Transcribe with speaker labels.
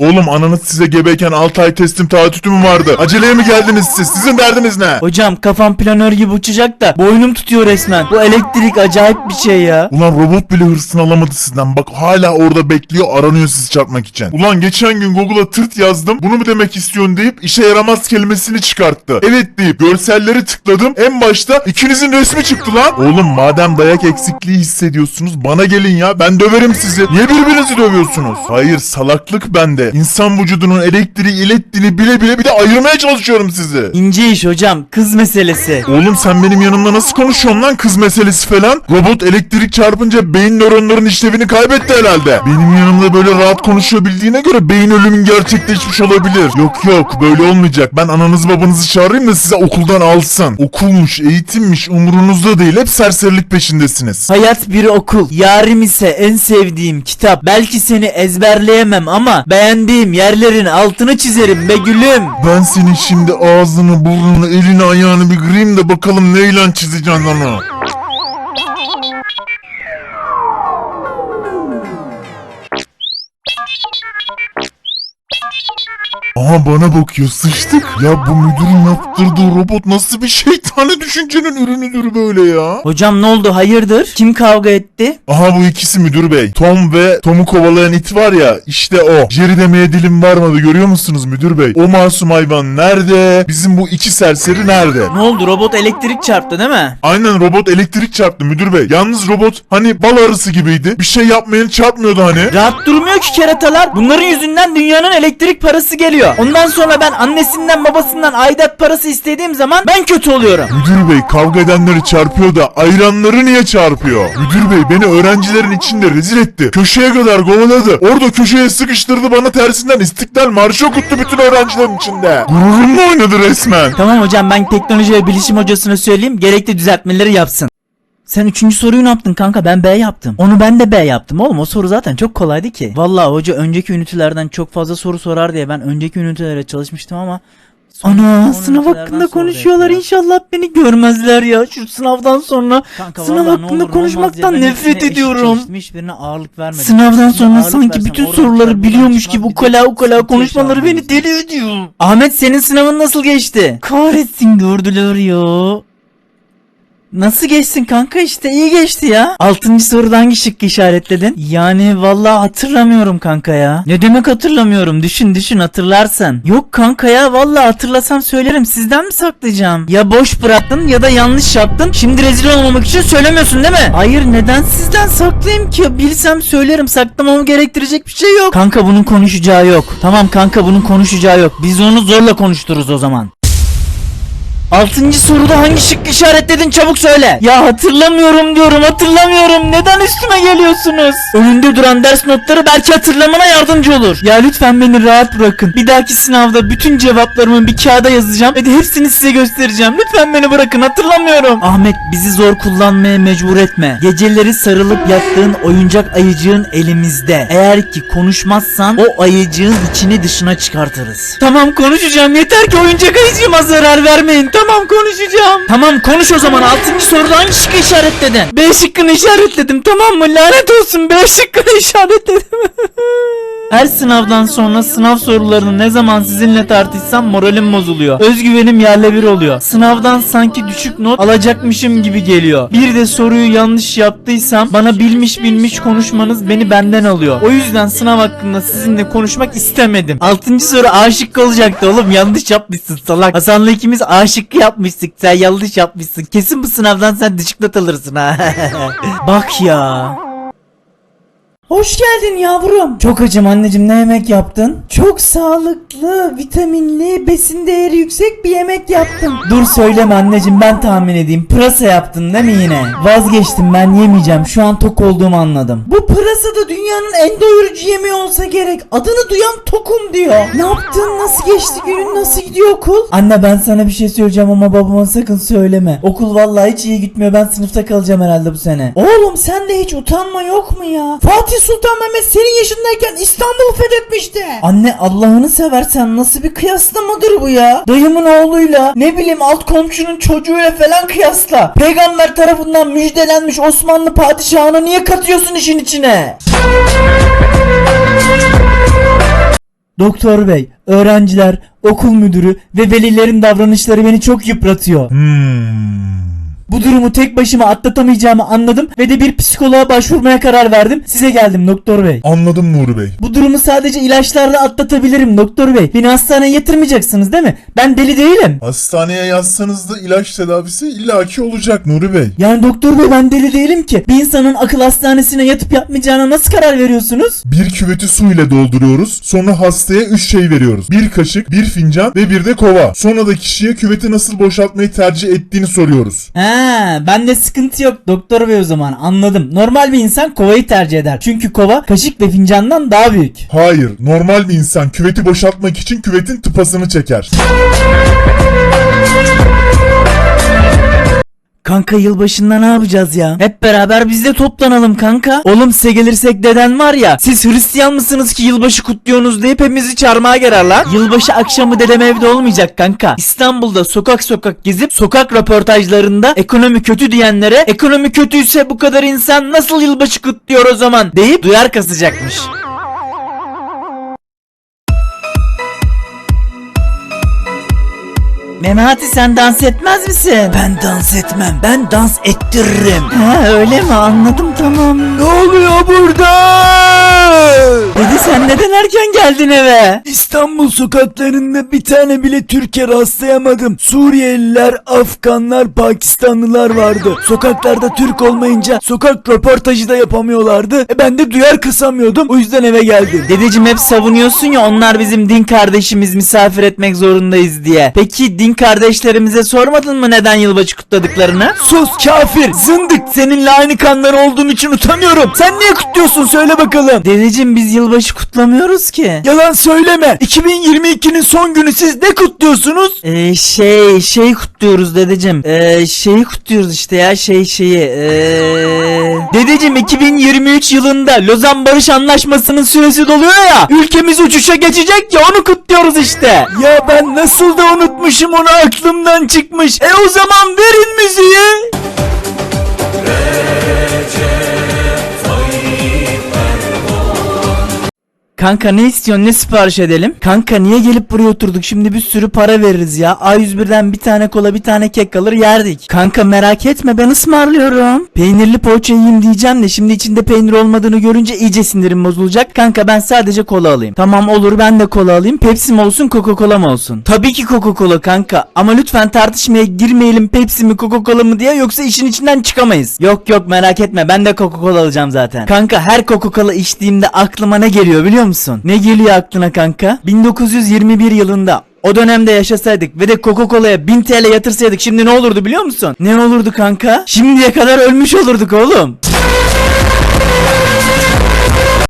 Speaker 1: Oğlum ananız size gebeyken 6 ay teslim taahhütü mü vardı? Aceleye mi geldiniz siz? Sizin derdiniz ne?
Speaker 2: Hocam kafam planör gibi uçacak da boynum tutuyor resmen. Bu elektrik acayip bir şey ya.
Speaker 1: Ulan robot bile hırsını alamadı sizden. Bak hala orada bekliyor aranıyor sizi çarpmak için. Ulan geçen gün Google'a tırt yazdım. Bunu mu demek istiyorsun deyip işe yaramaz kelimesini çıkarttı. Evet deyip görselleri tıkladım. En başta ikinizin resmi çıktı lan. Oğlum madem dayak eksikliği hissediyorsunuz bana gelin ya. Ben döverim sizi. Niye birbirinizi dövüyorsunuz? Hayır salaklık bende. İnsan vücudunun elektriği ilettiğini bile bile bir de ayırmaya çalışıyorum sizi.
Speaker 2: İnce iş hocam. Kız meselesi.
Speaker 1: Oğlum sen benim yanımda nasıl konuşuyorsun lan kız meselesi falan? Robot elektrik çarpınca beyin nöronların işlevini kaybetti herhalde. Benim yanımda böyle rahat konuşuyor bildiğine göre beyin ölümün gerçekleşmiş olabilir. Yok yok böyle olmayacak. Ben ananızı babanızı çağırayım da size okuldan alsın. Okulmuş, eğitimmiş umurunuzda değil. Hep serserilik peşindesiniz.
Speaker 2: Hayat bir okul. Yarim ise en sevdiğim kitap. Belki seni ezberleyemem ama beğendiğim yerlerin altını çizerim be gülüm.
Speaker 1: Ben senin şimdi ağzını, burnunu, elini, ayağını bir kırayım da bakalım neyle çizeceksin onu. Aha bana bakıyor sıçtık. Ya bu müdürün yaptırdığı robot nasıl bir şeytani düşüncenin ürünüdür böyle ya.
Speaker 2: Hocam ne oldu hayırdır? Kim kavga etti?
Speaker 1: Aha bu ikisi müdür bey. Tom ve Tom'u kovalayan it var ya işte o. Jerry demeye dilim varmadı görüyor musunuz müdür bey? O masum hayvan nerede? Bizim bu iki serseri nerede?
Speaker 2: Ne oldu robot elektrik çarptı değil mi?
Speaker 1: Aynen robot elektrik çarptı müdür bey. Yalnız robot hani bal arısı gibiydi. Bir şey yapmayanı çarpmıyordu hani.
Speaker 2: Rahat durmuyor ki keratalar. Bunların yüzünden dünyanın elektrik parası geliyor. Ondan sonra ben annesinden babasından aidat parası istediğim zaman ben kötü oluyorum.
Speaker 1: Müdür bey kavga edenleri çarpıyor da ayranları niye çarpıyor? Müdür bey beni öğrencilerin içinde rezil etti. Köşeye kadar kovaladı. Orada köşeye sıkıştırdı bana tersinden istiklal marşı okuttu bütün öğrencilerin içinde. Gururumla oynadı resmen.
Speaker 2: Tamam hocam ben teknoloji ve bilişim hocasına söyleyeyim gerekli düzeltmeleri yapsın. Sen üçüncü soruyu ne yaptın kanka? Ben B yaptım. Onu ben de B yaptım oğlum. O soru zaten çok kolaydı ki. Vallahi hoca önceki ünitelerden çok fazla soru sorar diye ben önceki ünitelere çalışmıştım ama Ana
Speaker 3: Son
Speaker 2: sınav
Speaker 3: ünitelerden
Speaker 2: hakkında konuşuyorlar
Speaker 3: ya.
Speaker 2: inşallah beni görmezler ya şu sınavdan sonra
Speaker 3: Kanka
Speaker 2: sınav hakkında
Speaker 3: olur
Speaker 2: konuşmaktan nefret ediyorum.
Speaker 3: hiçbirine ağırlık vermedim.
Speaker 2: Sınavdan sonra
Speaker 3: ağırlık
Speaker 2: sanki
Speaker 3: versem
Speaker 2: bütün soruları biliyormuş gibi ukala ukala konuşmaları beni
Speaker 3: ben.
Speaker 2: deli ediyor. Ahmet senin sınavın nasıl geçti? Kahretsin gördüler ya. Nasıl geçsin kanka işte iyi geçti ya. Altıncı soruda hangi şıkkı işaretledin? Yani vallahi hatırlamıyorum kanka ya. Ne demek hatırlamıyorum düşün düşün hatırlarsan. Yok kanka ya vallahi hatırlasam söylerim sizden mi saklayacağım? Ya boş bıraktın ya da yanlış yaptın. Şimdi rezil olmamak için söylemiyorsun değil mi? Hayır neden sizden saklayayım ki? Bilsem söylerim saklamamı gerektirecek bir şey yok. Kanka bunun konuşacağı yok. Tamam kanka bunun konuşacağı yok. Biz onu zorla konuştururuz o zaman. Altıncı soruda hangi şık işaretledin çabuk söyle. Ya hatırlamıyorum diyorum hatırlamıyorum. Neden üstüme geliyorsunuz? Önünde duran ders notları belki hatırlamana yardımcı olur. Ya lütfen beni rahat bırakın. Bir dahaki sınavda bütün cevaplarımı bir kağıda yazacağım ve de hepsini size göstereceğim. Lütfen beni bırakın hatırlamıyorum. Ahmet bizi zor kullanmaya mecbur etme. Geceleri sarılıp yattığın oyuncak ayıcığın elimizde. Eğer ki konuşmazsan o ayıcığın içini dışına çıkartırız. Tamam konuşacağım yeter ki oyuncak ayıcığıma zarar vermeyin. Konuşacağım. Tamam konuş o zaman. Altıncı soruda hangi şıkkı işaretledin? B şıkkını işaretledim tamam mı? Lanet olsun B şıkkını işaretledim. Her sınavdan sonra sınav sorularını ne zaman sizinle tartışsam moralim bozuluyor. Özgüvenim yerle bir oluyor. Sınavdan sanki düşük not alacakmışım gibi geliyor. Bir de soruyu yanlış yaptıysam bana bilmiş bilmiş konuşmanız beni benden alıyor. O yüzden sınav hakkında sizinle konuşmak istemedim. Altıncı soru aşık olacaktı oğlum yanlış yapmışsın salak. Hasan'la ikimiz aşık yapmıştık sen yanlış yapmışsın. Kesin bu sınavdan sen düşük not alırsın ha. Bak ya. Hoş geldin yavrum. Çok acım anneciğim ne yemek yaptın? Çok sağlıklı, vitaminli, besin değeri yüksek bir yemek yaptım. Dur söyleme anneciğim ben tahmin edeyim. Pırasa yaptın değil mi yine? Vazgeçtim ben yemeyeceğim. Şu an tok olduğumu anladım. Bu pırasa da dünyanın en doyurucu yemeği olsa gerek. Adını duyan tokum diyor. Ne yaptın? Nasıl geçti günün? Nasıl gidiyor okul? Anne ben sana bir şey söyleyeceğim ama babama sakın söyleme. Okul vallahi hiç iyi gitmiyor. Ben sınıfta kalacağım herhalde bu sene. Oğlum sende hiç utanma yok mu ya? Fatih Sultan Mehmet senin yaşındayken İstanbul'u fethetmişti. Anne Allah'ını seversen nasıl bir kıyaslamadır bu ya? Dayımın oğluyla ne bileyim alt komşunun çocuğuyla falan kıyasla. Peygamber tarafından müjdelenmiş Osmanlı padişahını niye katıyorsun işin içine? Doktor bey, öğrenciler, okul müdürü ve velilerin davranışları beni çok yıpratıyor.
Speaker 1: Hmm.
Speaker 2: Bu durumu tek başıma atlatamayacağımı anladım ve de bir psikoloğa başvurmaya karar verdim. Size geldim doktor bey.
Speaker 1: Anladım Nuri Bey.
Speaker 2: Bu durumu sadece ilaçlarla atlatabilirim doktor bey. Beni hastaneye yatırmayacaksınız değil mi? Ben deli değilim.
Speaker 1: Hastaneye yazsanız da ilaç tedavisi illaki olacak Nuri Bey.
Speaker 2: Yani doktor bey ben deli değilim ki. Bir insanın akıl hastanesine yatıp yatmayacağına nasıl karar veriyorsunuz?
Speaker 1: Bir küveti su ile dolduruyoruz. Sonra hastaya 3 şey veriyoruz. Bir kaşık, bir fincan ve bir de kova. Sonra da kişiye küveti nasıl boşaltmayı tercih ettiğini soruyoruz.
Speaker 2: Ha, bende sıkıntı yok doktor bey o zaman anladım. Normal bir insan kovayı tercih eder. Çünkü kova kaşık ve fincandan daha büyük.
Speaker 1: Hayır, normal bir insan küveti boşaltmak için küvetin tıpasını çeker.
Speaker 2: Kanka yılbaşında ne yapacağız ya? Hep beraber biz de toplanalım kanka. Oğlum size gelirsek deden var ya. Siz Hristiyan mısınız ki yılbaşı kutluyorsunuz deyip hepimizi çarmıha gererler. Yılbaşı akşamı dedem evde olmayacak kanka. İstanbul'da sokak sokak gezip sokak röportajlarında ekonomi kötü diyenlere ekonomi kötüyse bu kadar insan nasıl yılbaşı kutluyor o zaman deyip duyar kasacakmış. Memati sen dans etmez misin? Ben dans etmem. Ben dans ettiririm. Ha öyle mi? Anladım tamam. Ne oluyor burada? Dedi sen neden erken geldin eve?
Speaker 3: İstanbul sokaklarında bir tane bile Türkiye rastlayamadım. Suriyeliler, Afganlar, Pakistanlılar vardı. Sokaklarda Türk olmayınca sokak röportajı da yapamıyorlardı. E ben de duyar kısamıyordum. O yüzden eve geldim.
Speaker 2: Dedeciğim hep savunuyorsun ya onlar bizim din kardeşimiz misafir etmek zorundayız diye. Peki din kardeşlerimize sormadın mı neden yılbaşı kutladıklarını?
Speaker 3: Sus kafir, zındık. Seninle aynı kanlar olduğum için utanıyorum. Sen niye kutluyorsun söyle bakalım.
Speaker 2: Dedeciğim biz yılbaşı kutlamıyoruz ki.
Speaker 3: Yalan söyleme. 2022'nin son günü siz ne kutluyorsunuz?
Speaker 2: Ee, şey şey kutluyoruz dedeciğim. Ee, şeyi kutluyoruz işte ya şey şeyi. Ee... Dedeciğim 2023 yılında Lozan Barış Anlaşması'nın süresi doluyor ya. Ülkemiz uçuşa geçecek ya onu kutluyoruz işte.
Speaker 3: Ya ben nasıl da unutmuşum onu aklımdan çıkmış. E o zaman verin müziği.
Speaker 2: Kanka ne istiyorsun ne sipariş edelim? Kanka niye gelip buraya oturduk şimdi bir sürü para veririz ya. A101'den bir tane kola bir tane kek alır yerdik. Kanka merak etme ben ısmarlıyorum. Peynirli poğaça yiyeyim diyeceğim de şimdi içinde peynir olmadığını görünce iyice sinirim bozulacak. Kanka ben sadece kola alayım. Tamam olur ben de kola alayım. Pepsi mi olsun Coca Cola mı olsun? Tabii ki Coca Cola kanka. Ama lütfen tartışmaya girmeyelim Pepsi mi Coca Cola mı diye yoksa işin içinden çıkamayız. Yok yok merak etme ben de Coca Cola alacağım zaten. Kanka her Coca Cola içtiğimde aklıma ne geliyor biliyor musun? Ne geliyor aklına kanka? 1921 yılında o dönemde yaşasaydık ve de Coca-Cola'ya 1000 TL yatırsaydık şimdi ne olurdu biliyor musun? Ne olurdu kanka? Şimdiye kadar ölmüş olurduk oğlum.